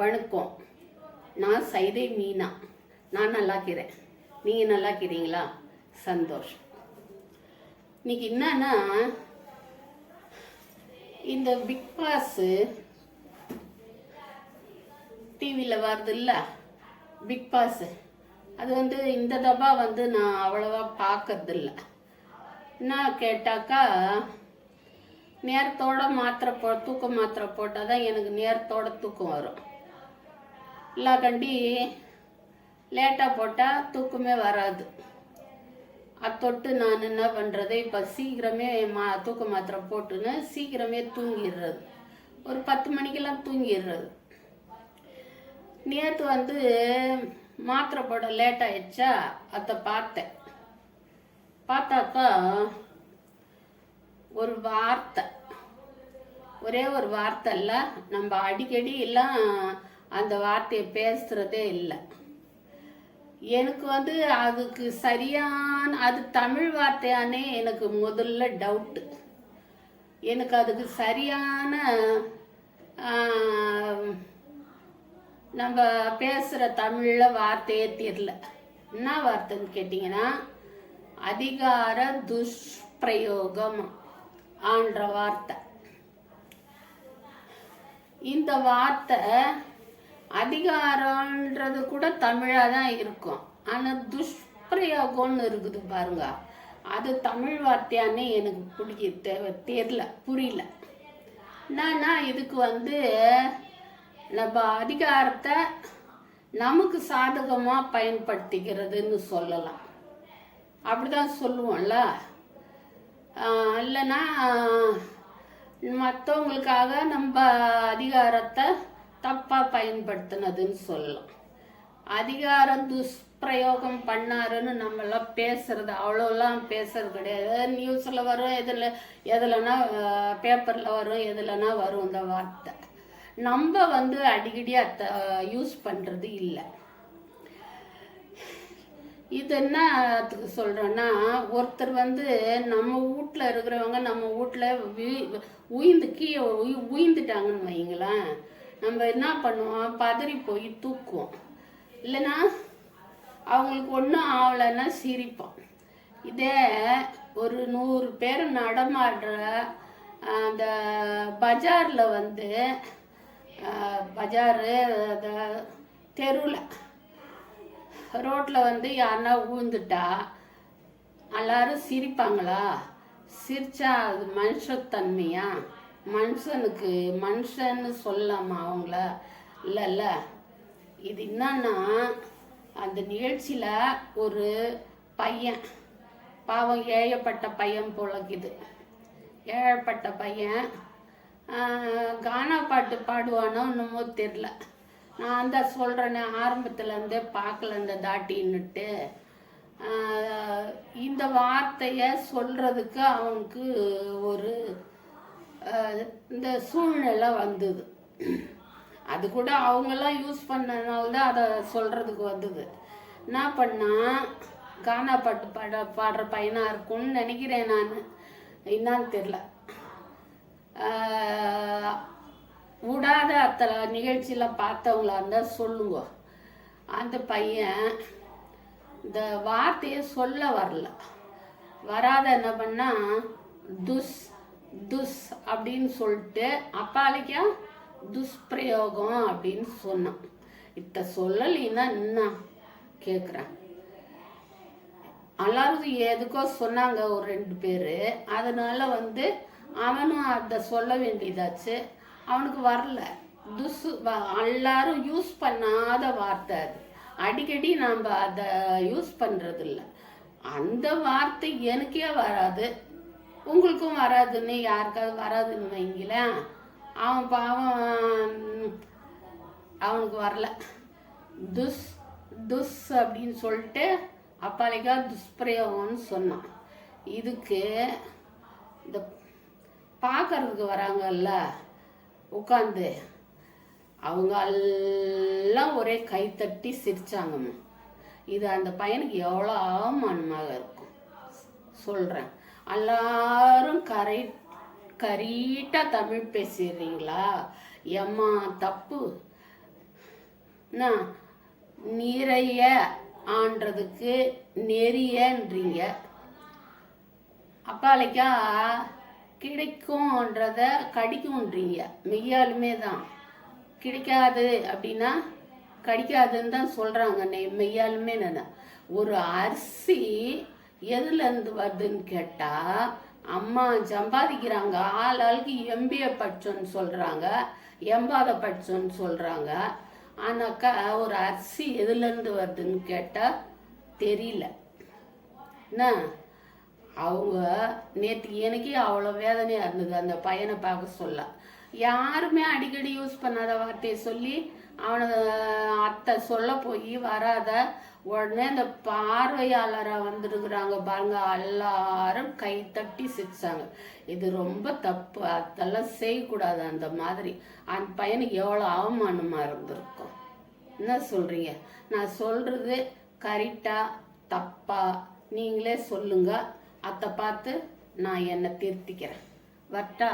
வணக்கம். நான் சைதை மீனா. நான் நல்லா இருக்கிறேன் நீங்கள் நல்லா இருக்கிறீங்களா சந்தோஷம். இன்னைக்கு என்னன்னா இந்த பிக் பாஸு டிவியில் வருதுல்ல? Big boss. அது வந்து இந்த தபா வந்து நான் அவ்வளோவா பார்க்கறதில்ல என்ன கேட்டாக்கா நேரத்தோட மாத்திரை போ தூக்கம் மாத்திரை போட்டால் தான் எனக்கு நேரத்தோட தூக்கம் வரும். இல்லாக்கண்டி லேட்டாக போட்டால் தூக்கமே வராது. அது தொட்டு நான் என்ன பண்ணுறது இப்போ சீக்கிரமே மா தூக்க மாத்திரை போட்டுன்னு சீக்கிரமே தூங்கிடுறது. ஒரு பத்து மணிக்கெல்லாம் தூங்கிடுறது. நேற்று வந்து மாத்திரை போட லேட் ஆயிடுச்சா? அதை பார்த்தேன். பார்த்தாக்கா ஒரு வார்த்தை. ஒரே ஒரு வார்த்தை இல்லை நம்ம அடிக்கடி எல்லாம் அந்த வார்த்தையை பேசுகிறதே இல்லை. எனக்கு வந்து அதுக்கு சரியான அது தமிழ் வார்த்தையானே எனக்கு முதல்ல டவுட்டு எனக்கு அதுக்கு சரியான நம்ம பேசுகிற தமிழில் வார்த்தையே தெரியல. என்ன வார்த்தைன்னு கேட்டிங்கன்னா அதிகார துஷ்பிரயோகம் ஆன்ற வார்த்தை. இந்த வார்த்தை அதிகாரன்றது கூட தமிழாக தான் இருக்கும். ஆனால் துஷ்பிரயோகம்னு இருக்குது பாருங்க. அது தமிழ் வார்த்தையானே எனக்கு பிடிக்க தேவை தெரியல புரியல. என்னன்னா இதுக்கு வந்து நம்ம அதிகாரத்தை நமக்கு சாதகமாக பயன்படுத்திக்கிறதுன்னு சொல்லலாம். அப்படிதான் சொல்லுவோம்ல. இல்லைன்னா மற்றவங்களுக்காக நம்ம அதிகாரத்தை தப்பாக பயன்படுத்தினதுன்னு சொல்லலாம் அதிகாரம் துஷ்பிரயோகம் பண்ணாருன்னு நம்மளாம் பேசுறது அவ்வளோலாம் பேசுறது கிடையாது நியூஸில் வரும் எதில் எதுலனா பேப்பரில் வரும் எதுலனா வரும் இந்த வார்த்தை நம்ம வந்து அடிக்கடி அதை யூஸ் பண்ணுறது இல்லை இது என்னத்துக்கு சொல்கிறேன்னா ஒருத்தர் வந்து நம்ம வீட்டில் இருக்கிறவங்க நம்ம வீட்டில் உயிந்து கீழே உயிர்ந்துட்டாங்கன்னு உயிந்துட்டாங்கன்னு வைங்களேன் நம்ம என்ன பண்ணுவோம்? பதறி போய் தூக்குவோம். இல்லைன்னா அவங்களுக்கு ஒன்றும் ஆகலைன்னா சிரிப்போம். இதே ஒரு நூறு பேர் நடமாடுற அந்த பஜாரில் வந்து பஜாரு அந்த தெருவில். ரோட்டில் வந்து யாருன்னா விழுந்துட்டா எல்லாரும் சிரிப்பாங்களா? சிரிச்சா அது மனுஷத்தன்மையா? மனுஷனுக்கு மனுஷன்னு சொல்லலாமா அவங்கள? இல்லைல்ல இது என்னன்னா அந்த நிகழ்ச்சியில் ஒரு பையன் பாவம் ஏழப்பட்ட பையன் போலக்குது. ஏழப்பட்ட பையன் கானா பாட்டு பாடுவானோ என்னமோ தெரில நான் தான் சொல்கிறேனே ஆரம்பத்துலேருந்தே பார்க்கல இந்த தாட்டின்னுட்டு. இந்த வார்த்தையை சொல்கிறதுக்கு அவனுக்கு ஒரு இந்த சூழ்நிலை வந்தது. அது கூட அவங்கெல்லாம் யூஸ் பண்ணனால தான் அதை சொல்கிறதுக்கு வந்தது. என்ன பண்ணால் கானா பாட்டு பாட பாடுற பையனாக இருக்கும்னு நினைக்கிறேன் நான். என்னான்னு தெரில விடாத அத்தனை நிகழ்ச்சியில் பார்த்தவங்களா இருந்தால் சொல்லுங்க. அந்த பையன் இந்த வார்த்தையை சொல்ல வரல. வராத என்ன பண்ணால் துஷ் துஸ் அப்படின்னு சொல்லிட்டு அப்பாலிக்கா துஷ்பிரயோகம் அப்படின்னு சொன்னான். இத்த சொல்லலைன்னா என்ன கேட்குறேன் எல்லாரும் எதுக்கோ சொன்னாங்க ஒரு ரெண்டு பேர். அதனால வந்து அவனும் அதை சொல்ல வேண்டியதாச்சு. அவனுக்கு வரல. துசு வ- எல்லாரும் யூஸ் பண்ணாத வார்த்தை அது. அடிக்கடி நாம் அதை யூஸ் பண்ணுறதில்ல அந்த வார்த்தை எனக்கே வராது. உங்களுக்கும் வராதுன்னு யாருக்காவது வராதுன்னு வைங்களேன். அவன் பாவம் அவனுக்கு வரல. துஸ் துஸ் அப்படின்னு சொல்லிட்டு அப்பாலைக்கா துஷ்பிரயோகம்னு சொன்னான். இதுக்கு இந்த பார்க்கறதுக்கு வராங்கல்ல உட்காந்து அவங்க எல்லாம் ஒரே கைத்தட்டி சிரிச்சாங்கம்மா. இது அந்த பையனுக்கு எவ்வளோ அவமானமாக இருக்கும். சொல்கிறேன் எல்லாரும் கரை கரெக்டாக தமிழ் பேசிடுறீங்களா? எம்மா தப்பு. நிறைய நீரைய ஆன்றதுக்கு நெறியன்றீங்க. அப்பாலைக்கா கிடைக்கும்ன்றத கடிக்கும்ன்றீங்க. மெய்யாலுமே தான். கிடைக்காது அப்படின்னா கடிக்காதுன்னு தான் சொல்கிறாங்க மெய்யாலுமே நான் ஒரு அரிசி எதுலேருந்து வருதுன்னு கேட்டால் அம்மா சம்பாதிக்கிறாங்க. ஆள் ஆளுக்கு எம்பிஏ படிச்சோன்னு சொல்கிறாங்க எம்பாத படிச்சோன்னு சொல்கிறாங்க ஆனாக்கா ஒரு அரிசி எதுலேருந்து வருதுன்னு கேட்டால் தெரியல. என்ன? அவங்க நேற்று எனக்கே அவ்வளோ வேதனையாக இருந்தது. அந்த பையனை பார்க்க சொல்ல. யாருமே அடிக்கடி யூஸ் பண்ணாத வார்த்தையை சொல்லி அவனை அத்தை சொல்ல போய் வராத. உடனே அந்த பார்வையாளராக வந்துருக்குறாங்க பாருங்க எல்லாரும் கை தட்டி சிரிச்சாங்க. இது ரொம்ப தப்பு அதெல்லாம் செய்யக்கூடாது அந்த மாதிரி. அந்த பையனுக்கு எவ்வளோ அவமானமாக இருந்திருக்கும். என்ன சொல்கிறீங்க நான் சொல்கிறது கரெக்டா தப்பா நீங்களே சொல்லுங்க. அதை பார்த்து நான் என்னை திருத்திக்கிறேன். வரட்டா?